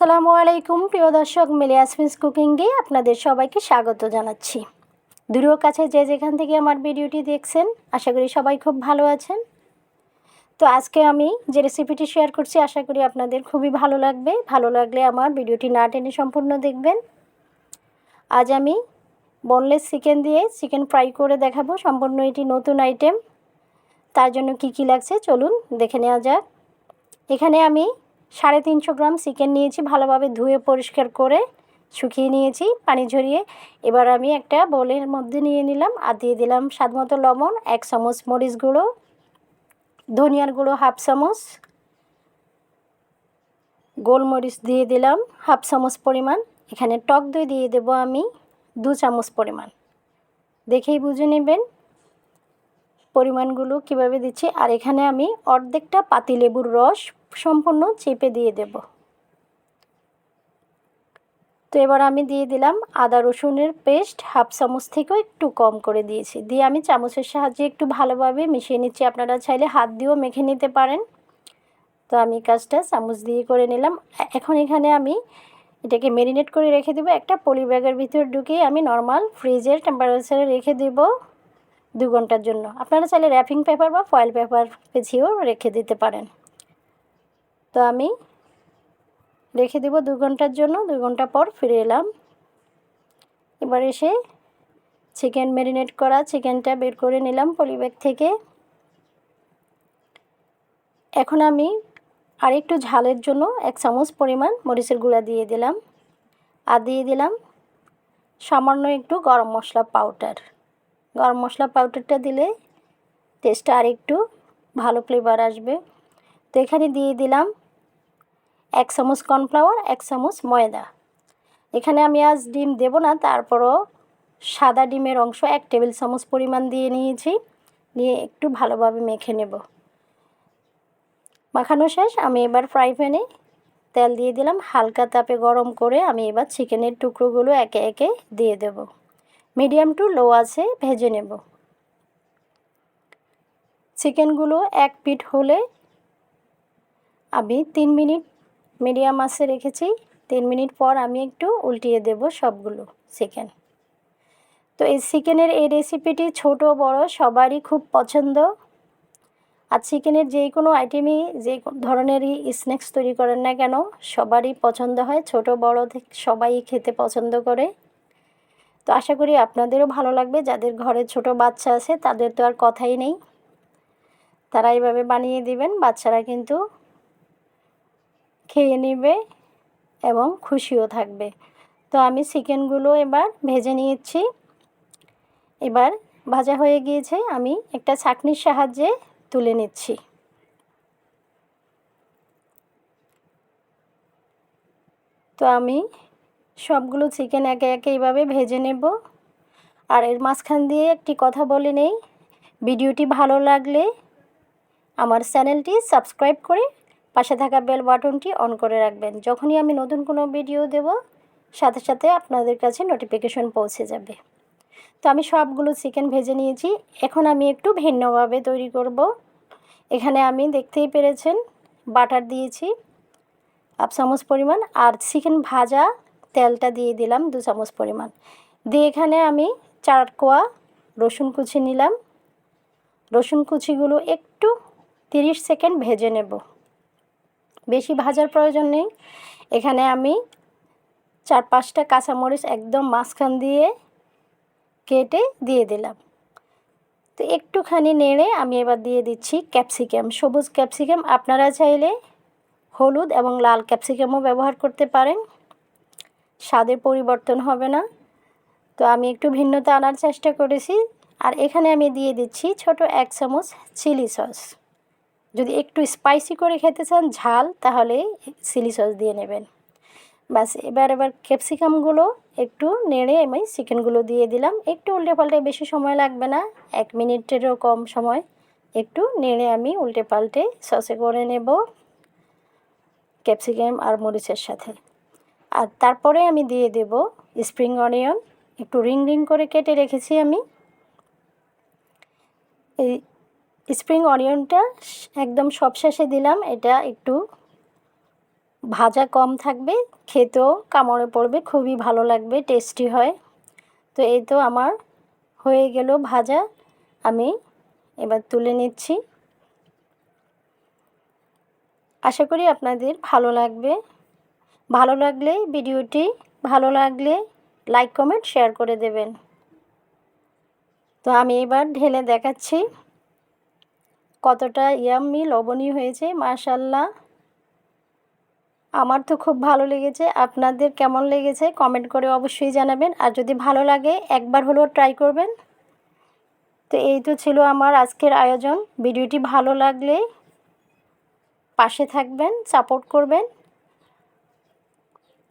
আসসালামু আলাইকুম প্রিয় দর্শক মিলিয়াসমিস কুকিংয়ে আপনাদের সবাইকে স্বাগত জানাচ্ছি। দূরেও কাছে যে যেখান থেকে আমার ভিডিওটি দেখছেন, আশা করি সবাই খুব ভালো আছেন। তো আজকে আমি যে রেসিপিটি শেয়ার করছি, আশা করি আপনাদের খুবই ভালো লাগবে। ভালো লাগলে আমার ভিডিওটি না টেনে সম্পূর্ণ দেখবেন। আজ আমি বনলেস চিকেন দিয়ে চিকেন ফ্রাই করে দেখাবো। সম্পূর্ণ এটি নতুন আইটেম তার জন্য কি কি লাগছে, চলুন দেখে নেওয়া যাক। এখানে আমি সাড়ে তিনশো গ্রাম চিকেন নিয়েছি, ভালোভাবে ধুয়ে পরিষ্কার করে শুকিয়ে নিয়েছি, পানি ঝরিয়ে। এবার আমি একটা বোলের মধ্যে নিয়ে নিলাম আর দিয়ে দিলাম স্বাদ মতো লবণ, এক চামচ মরিচ গুঁড়ো, ধনিয়ার গুঁড়ো হাফ চামচ, গোলমরিচ দিয়ে দিলাম হাফ চামচ পরিমাণ। এখানে টক দই দিয়ে দেব আমি দু চামচ পরিমাণ। দেখেই বুঝে নেবেন পরিমাণগুলো কীভাবে দিচ্ছি। আর এখানে আমি অর্ধেকটা পাতিলেবুর রস সম্পূর্ণ চেপে দিয়ে দেব। তো এবার আমি দিয়ে দিলাম আদা রসুনের পেস্ট, হাফ চামচ থেকেও একটু কম করে দিয়েছি। দিয়ে আমি চামচের সাহায্যে একটু ভালোভাবে মিশিয়ে নিচ্ছি। আপনারা চাইলে হাত দিয়েও মেখে নিতে পারেন। তো আমি কাজটা চামচ দিয়ে করে নিলাম। এখন এখানে আমি এটাকে মেরিনেট করে রেখে দেবো। একটা পলি ব্যাগের ভিতর ঢুকিয়ে আমি নর্মাল ফ্রিজের টেম্পারেচারে রেখে দেবো দু ঘণ্টার জন্য। আপনারা চাইলে র্যাপিং পেপার বা ফয়েল পেপার পেছিয়েও রেখে দিতে পারেন। তো আমি রেখে দেবো দু ঘণ্টার জন্য, দু ঘণ্টা পর ফিরে এলাম। এবার এসে চিকেন ম্যারিনেট করা চিকেনটা বের করে নিলাম পলিব্যাগ থেকে। এখন আমি আরেকটু ঝালের জন্য এক চামচ পরিমাণ মরিচের গুঁড়া দিয়ে দিলাম। আর দিয়ে দিলাম সামান্য একটু গরম মশলা পাউডার গরম মশলা পাউডারটা দিলে টেস্টটা আরেকটু ভালো ফ্লেভার আসবে। তো এখানে দিয়ে দিলাম এক চামচ কর্নফ্লাওয়ার, এক চামচ ময়দা। এখানে আমি আজ ডিম দেব না, তারপরও সাদা ডিমের অংশ এক টেবিল চামচ পরিমাণ দিয়ে নিয়েছি। নিয়ে একটু ভালোভাবে মেখে নেব। মাখানো শেষ, আমি এবার ফ্রাই প্যানে তেল দিয়ে দিলাম, হালকা তাপে গরম করে আমি এবার চিকেনের টুকরোগুলো একে একে দিয়ে দেব। মিডিয়াম টু লো আছে, ভেজে নেব। চিকেনগুলো এক পিঠ হলে আমি তিন মিনিট মিডিয়াম আছে রেখেছি। তিন মিনিট পর আমি একটু উল্টিয়ে দেব সবগুলো চিকেন তো এই চিকেনের এই রেসিপিটি ছোট, বড়, সবারই খুব পছন্দ। আর চিকেনের যে কোনো আইটেমই যে ধরনেরই স্ন্যাক্স তৈরি করেন না কেন, সবারই পছন্দ হয়। ছোট, বড় সবাই খেতে পছন্দ করে। তো আশা করি আপনাদেরও ভালো লাগবে। যাদের ঘরে ছোট বাচ্চা আছে, তাদের তো আর কথাই নেই। তারা এইভাবে বানিয়ে দিবেন, বাচ্চারা কিন্তু খেয়ে নেবে এবং খুশিও থাকবে। তো আমি চিকেনগুলো এবার ভেজে নিয়েছি। এবার ভাজা হয়ে গিয়েছে, আমি একটা ছাকনির সাহায্যে তুলে নিচ্ছি। তো আমি সবগুলো চিকেন একে একে এইভাবে ভেজে নেব। আর এর মাঝখান দিয়ে একটি কথা বলে নেই, ভিডিওটি ভালো লাগলে আমার চ্যানেলটি সাবস্ক্রাইব করে পাশে থাকা বেল বাটনটি অন করে রাখবেন। যখনই আমি নতুন কোনো ভিডিও দেব, সাথে সাথে আপনাদের কাছে নোটিফিকেশন পৌঁছে যাবে। তো আমি সবগুলো চিকেন ভেজে নিয়েছি। এখন আমি একটু ভিন্নভাবে তৈরি করব। এখানে আমি দেখতেই পেরেছেন বাটার দিয়েছি হাফ চামচ পরিমাণ, আর চিকেন ভাজা তেলটা দিয়ে দিলাম দু চামচ পরিমাণ। দিয়ে এখানে আমি চার কোয়া রসুন কুচি নিলাম। রসুন কুচিগুলো একটু তিরিশ সেকেন্ড ভেজে নেব। বেশি ভাজার প্রয়োজন নেই। এখানে আমি চার পাঁচটা কাঁচামরিচ একদম মাঝখান দিয়ে কেটে দিয়ে দিলাম। তো একটুখানি নেড়ে আমি এবার দিয়ে দিচ্ছি ক্যাপসিকাম, সবুজ ক্যাপসিকাম। আপনারা চাইলে হলুদ এবং লাল ক্যাপসিকামও ব্যবহার করতে পারেন। স্বাদের পরিবর্তন হবে না। তো আমি একটু ভিন্নতা আনার চেষ্টা করেছি। আর এখানে আমি দিয়ে দিচ্ছি ছোট এক চামচ চিলি সস। যদি একটু স্পাইসি করে খেতে চান, ঝাল, তাহলে চিলি সস দিয়ে নেবেন। বাস এবার এবার ক্যাপসিকামগুলো একটু নেড়ে আমি চিকেনগুলো দিয়ে দিলাম। একটু উল্টে পাল্টে বেশি সময় লাগবে না, এক মিনিটেরও কম সময়। একটু নেড়ে আমি উল্টে পাল্টে সসে করে নেব ক্যাপসিকাম আর মরিচের সাথে। আর তারপরে আমি দিয়ে দেব স্প্রিং অনিয়ন একটু রিং রিং করে কেটে রেখেছি আমি। এই স্প্রিং অনিয়নটা একদম সব শেষে দিলাম। এটা একটু ভাজা কম থাকবে, খেতেও কামড়ে পড়বে, খুবই ভালো লাগবে টেস্টি হয়। তো এই তো আমার হয়ে গেল ভাজা। আমি এবার তুলে নিচ্ছি। আশা করি আপনাদের ভালো লাগবে। ভালো লাগলে ভিডিওটি ভালো লাগলে লাইক কমেন্ট শেয়ার করে দেবেন। তো আমি এবার ঢেলে দেখাচ্ছি। কতটা ইয়াম্মি লবণীয় হয়েছে মাশাল্লাহ আমার তো খুব ভালো লেগেছে। আপনাদের কেমন লেগেছে কমেন্ট করে অবশ্যই জানাবেন। আর যদি ভালো লাগে, একবার হলেও ট্রাই করবেন। তো এই তো ছিল আমার আজকের আয়োজন। ভিডিওটি ভালো লাগলে পাশে থাকবেন, সাপোর্ট করবেন।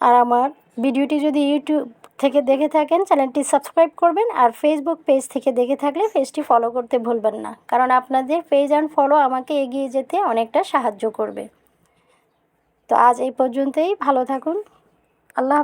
আর আমার ভিডিওটি যদি ইউটিউব থেকে দেখে থাকেন, চ্যানেলটি সাবস্ক্রাইব করবেন আর ফেসবুক পেজ থেকে দেখে থাকলে পেজটি ফলো করতে ভুলবেন না। কারণ আপনাদের পেজ অ্যান্ড ফলো আমাকে এগিয়ে যেতে অনেকটা সাহায্য করবে। তো আজ এই পর্যন্তই, ভালো থাকুন। আল্লাহ